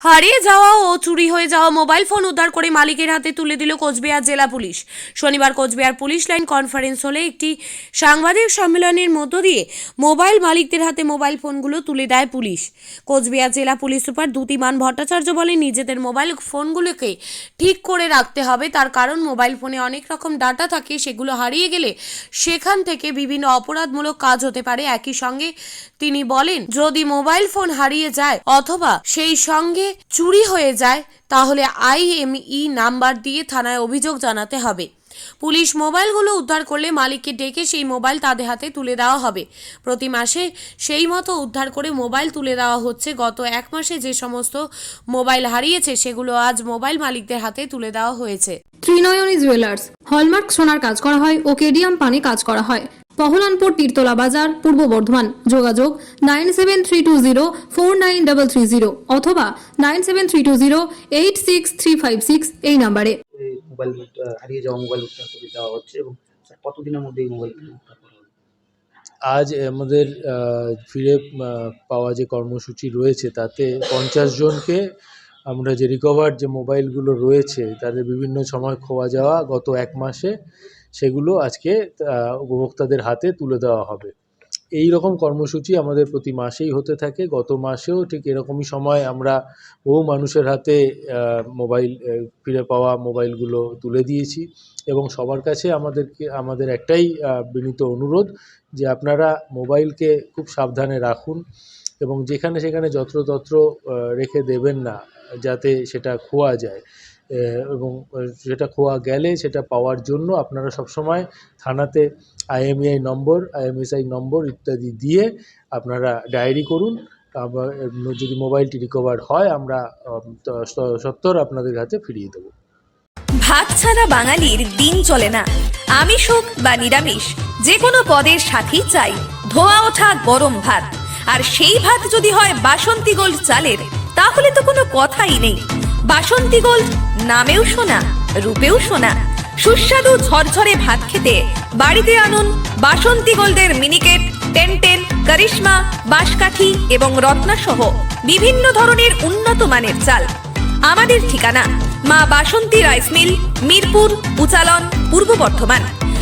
হারিয়ে যাওয়া ও চুরি হয়ে যাওয়া মোবাইল ফোন উদ্ধার করে মালিকের হাতে তুলে দিল কোচবিহার জেলা পুলিশ। শনিবার কোচবিহার পুলিশ লাইন কনফারেন্স হলে একটি সাংবাদিক সম্মেলনের মধ্য দিয়ে মোবাইল মালিকদের হাতে মোবাইল ফোনগুলো তুলে দেয় পুলিশ। কোচবিহার জেলা পুলিশ সুপার দ্যুতিমান ভট্টাচার্য বলেন, নিজেদের মোবাইল ফোনগুলোকে ঠিক করে রাখতে হবে। তার কারণ, মোবাইল ফোনে অনেক রকম ডাটা থাকে, সেগুলো হারিয়ে গেলে সেখান থেকে বিভিন্ন অপরাধমূলক কাজ হতে পারে। একই সঙ্গে তিনি বলেন, যদি মোবাইল ফোন হারিয়ে যায় অথবা সেই সঙ্গে চুরি হয়ে যায়, তাহলে আইএমই নাম্বার দিয়ে থানায় অভিযোগ জানাতে হবে। পুলিশ মোবাইলগুলো উদ্ধার করলে মালিককে ডেকে সেই মোবাইল তাদের হাতে তুলে দেওয়া হবে। প্রতি মাসে সেই মতো উদ্ধার করে মোবাইল তুলে দেওয়া হচ্ছে। গত এক মাসে যে সমস্ত মোবাইল হারিয়েছে, সেগুলো আজ মোবাইল মালিকদের হাতে তুলে দেওয়া হয়েছে। ত্রিনয়নী জুয়েলার্স, হলমার্ক সোনার কাজ করা হয় ও কেডিয়াম পানে কাজ করা হয়। পহলানপুর তীরতলা বাজার পূর্ব বর্ধমান। যোগাযোগ nine seven three two zero four nine double three zero অথবা nine seven three two zero eight six three five six এই নাম্বারে। মোবাইল হারিয়ে যাওয়া মোবাইল উদ্ধার করে দেওয়া হচ্ছে এবং কতদিনের মধ্যে এই মোবাইল উদ্ধার করা আজ আমাদের ফিরে পাওয়া যে কর্মসূচি রয়েছে তাতে পঞ্চাশ জনকে আমরা যে রিকভার যে মোবাইলগুলো রয়েছে তাদের বিভিন্ন সময় খোয়া যাওয়া গত এক মাসে সেগুলো আজকে উপভোক্তাদের হাতে তুলে দেওয়া হবে। এই রকম কর্মসূচি আমাদের প্রতি মাসেই হতে থাকে। গত মাসেও ঠিক এরকমই সময় আমরা বহু মানুষের হাতে মোবাইল ফিরে পাওয়া মোবাইলগুলো তুলে দিয়েছি এবং সবার কাছে আমাদেরকে, আমাদের একটাই বিনীত অনুরোধ যে আপনারা মোবাইলকে খুব সাবধানে রাখুন। এবং যেখানে সেখানে যত্রতত্র রেখে দেবেন না যাতে সেটা খোয়া যায়। এবং সেটা খোয়া গেলে সেটা পাওয়ার জন্য আপনারা সবসময় থানাতে আইএমইআই নম্বর আইএমএসআই নম্বর ইত্যাদি দিয়ে আপনারা ডায়েরি করুন। আবার যদি মোবাইলটি রিকভার হয় আমরা আম, ত- স- সত্বর আপনাদের হাতে ফিরিয়ে দেবো। ভাত ছাড়া বাঙালির দিন চলে না। আমিষ হোক বা নিরামিষ যে কোনো পদের সাথেই চাই। ধোয়া ওঠা গরম ভাত। আর সেই ভাত যদি হয় বাসন্তী গোল্ড চালের, তাহলে তো কোনো কথাই নেই। বাসন্তী গোল্ড নামেও শোনা, রূপেও শোনা। সুস্বাদু ঝরঝরে ভাত খেতে বাড়িতে আনুন বাসন্তী গোল্ডের মিনিকেট টেন টেন করিশ্মা, বাঁশকাঠি এবং রত্না সহ বিভিন্ন ধরনের উন্নত মানের চাল। আমাদের ঠিকানা মা বাসন্তী রাইস মিল, মিরপুর, উচালন, পূর্ব বর্ধমান।